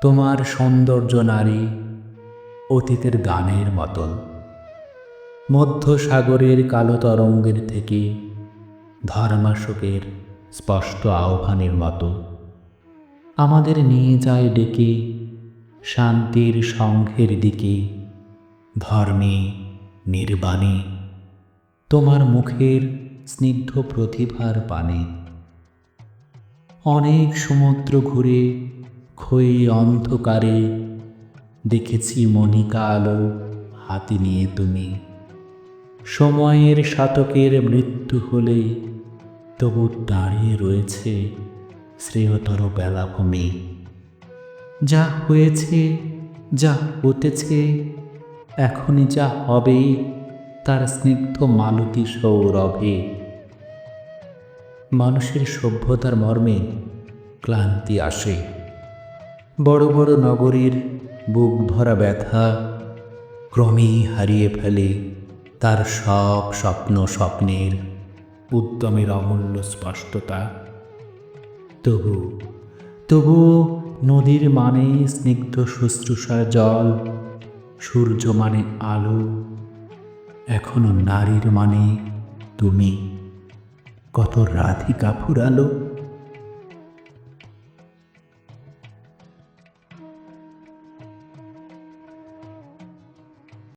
তোমার সৌন্দর্য নারী অতীতের গানের মতন। মধ্য সাগরের কালো তরঙ্গের থেকে ধর্মাশোকের স্পষ্ট আহ্বানের মতো। আমাদের নিয়ে যায় ডেকে শান্তির সংঘের দিকে, ধর্মে, নির্বাণে। তোমার মুখের স্নিগ্ধ প্রতিভার পানে। অনেক সমুদ্র ঘুরে ক্ষয়ী অন্ধকারে। দেখেছি মনিকা আলো হাতে নিয়ে তুমি। সময়ের শতকের মৃত্যু হলে তবু দাঁড়িয়ে রয়েছে শ্রেয়তর বেলাভূমি। যা হয়েছে, যা হতেছে, এখনই যা হবে তার স্নিগ্ধ মালতী সৌরভে। মানুষের সভ্যতার মর্মে ক্লান্তি আসে। বড় বড় নগরীর বুক ভরা ব্যথা ক্রমেই হারিয়ে ফেলে তার সব স্বপ্ন স্বপ্নের উদ্যমের অমূল্য স্পষ্টতা। তবু তবু নদীর মানে স্নিগ্ধ শুশ্রূষার জল সূর্য মানে আলো, এখনও নারীর মানে তুমি। কত রাধিকা ফুরালো